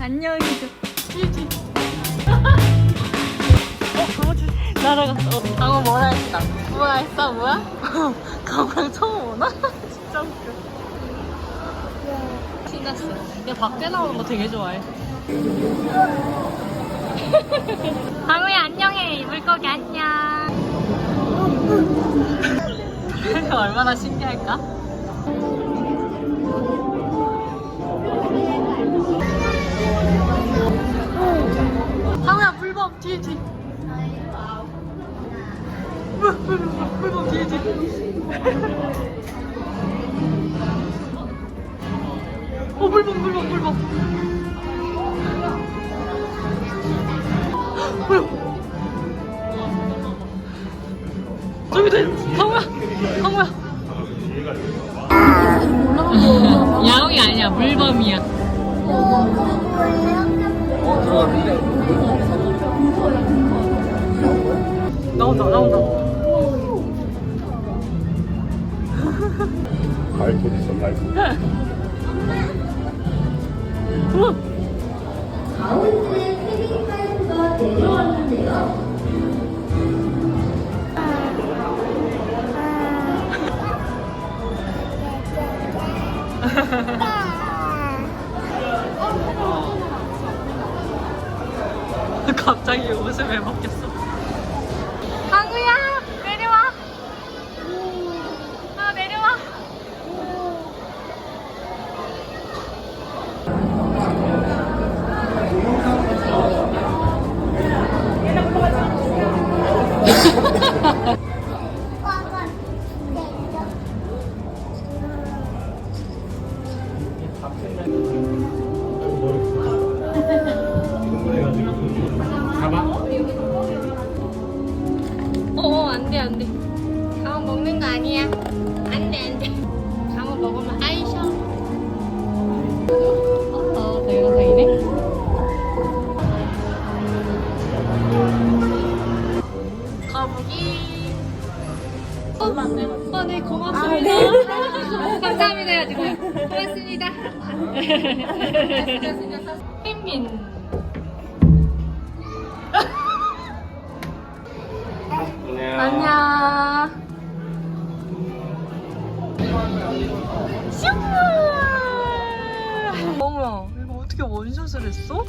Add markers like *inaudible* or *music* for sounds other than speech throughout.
안녕해줘. 찌지. 어, 날아갔어. 어, 강호 뭐라 했다. 뭐라 했어, 뭐야? *laughs* 강호랑 처음 오나? *laughs* 진짜 웃겨. 신났어. 얘 밖에 나오는 거 되게 좋아해. *laughs* 강호야, 안녕해. 물고기 안녕. 얼마나 신기할까? 물범 물, 물, 물범 뒤에 뒤에 어 물범 물범 물범 물범 저기 돼 상우야 상우야. 야옹이 아니야 물범이야 나온다 나온다 발톱 있어 발톱 우와. *laughs* *laughs* *laughs* 갑자기 옷을 왜 벗겼어? 강우야 내려와. 아 내려와. *laughs* 가봐 어, 안 돼, 안 돼. 강호 먹는 거 아니야. 안 돼, 안 돼. 강호 먹으면 아이셔. 어, 동영상이네. 거북이. 어, 어, 네, 고맙습니다. *laughs* 감사합니다, 해야지. 고맙습니다. *laughs* 빈빈. 안녕. 슝! 어머야, 이거 어떻게 원샷을 했어?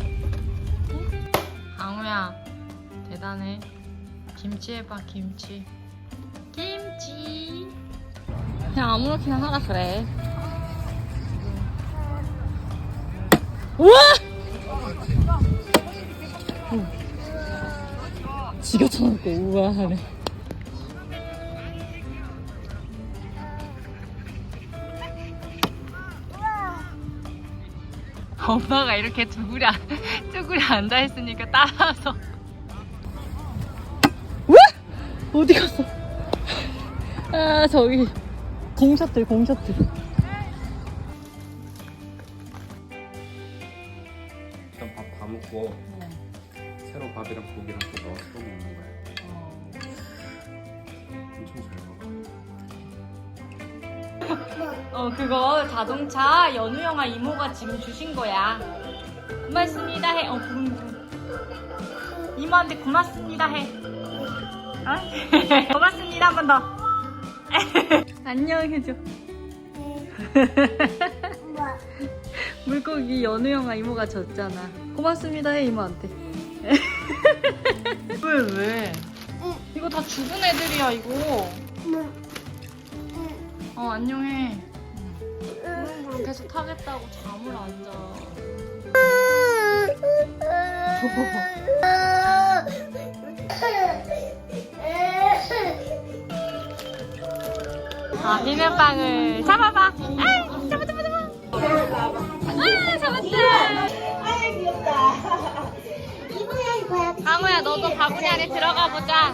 강우야, 대단해. 김치 해봐, 김치. 김치. 그냥 아무렇게나 하라 그래. 우와! 지가 쳐놓고 우아하네. 엄마가 이렇게 쭈그려, 쭈그려 *laughs* 앉아있으니까 따라서. 왜? 어디 갔어? 아, 저기. 공셔틀, 공셔틀. 일단 밥 다 먹고 새로 밥이랑 고기랑 또 넣어서 또 먹는 거야 엄청 잘먹 어 어, 그거 자동차 연우 영화 이모가 지금 주신 거야. 고맙습니다 해. 어, 부릉부릉. 이모한테 고맙습니다 해. 어? *laughs* 고맙습니다 한 번 더. *laughs* 안녕 해줘. *laughs* 물고기 연우 영화 이모가 줬잖아. 고맙습니다 해 이모한테. 왜 왜? 이거 다 죽은 애들이야 이거. 어 안녕해. 부릉부릉 계속 타겠다고 잠을 안 자. 아 비눗방울 잡아봐. 아 잡아 잡아 잡아. 아 잡았다. 강우야 너도 바구니 안에 들어가 보자.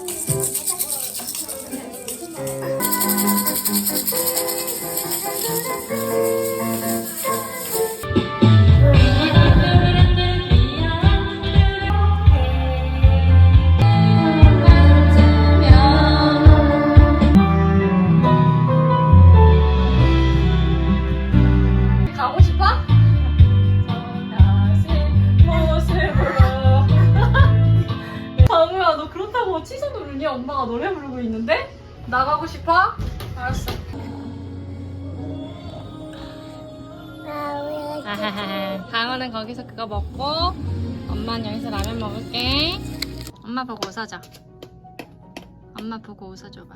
하고 싶어? 알았어. 강호는 거기서 그거 먹고 엄마는 여기서 라면 먹을게. 엄마 보고 웃어줘. 엄마 보고 웃어줘봐.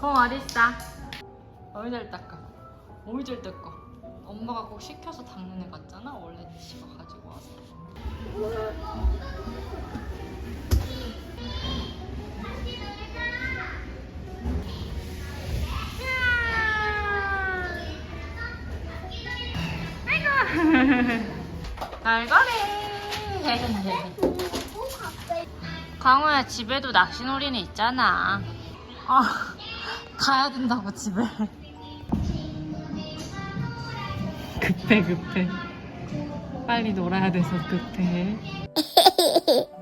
공 어딨어? 어이 잘 닦아. 어이 잘 닦아. 엄마가 꼭 시켜서 닦는 애 같잖아. 원래 지가 가지고 와서. *laughs* 잘가네. 강호야 집에도 낚시놀이는 있잖아. 아 가야 된다고 집에. 급해 급해. 빨리 놀아야 돼서 급해 *laughs*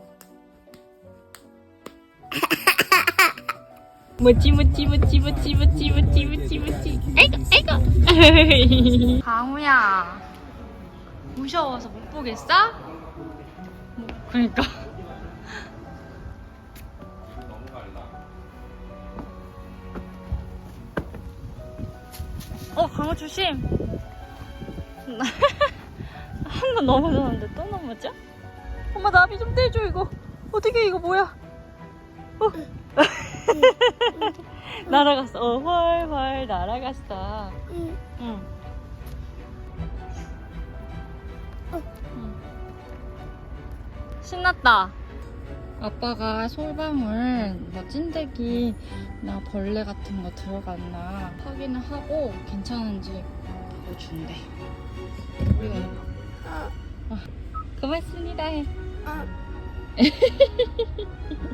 뭐지 뭐지 뭐지 뭐지 뭐지 뭐지 뭐지 뭐지 아이고 아이고 *laughs* 강우야 무서워서 못 보겠어? 뭐, 그러니까. 어 강우 조심 *laughs* 한 번 넘어졌는데 또 넘어져? 엄마 나비 좀 떼줘 이거 어떻게 이거 뭐야 어. *laughs* 날아갔어. 어 훨훨 날아갔어. 응. 응. 신났다. 아빠가 솔방울 뭐 찐득이나 벌레 같은 거 들어갔나 확인을 하고 괜찮은지 보고 준대. 우리가 어, 고맙습니다. 해 *laughs*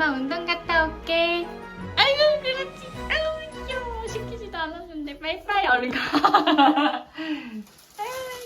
엄마 운동 갔다 올게. 아이고 그렇지. 아이고 귀여워. 시키지도 않았는데 빨리빨리 얼른 가.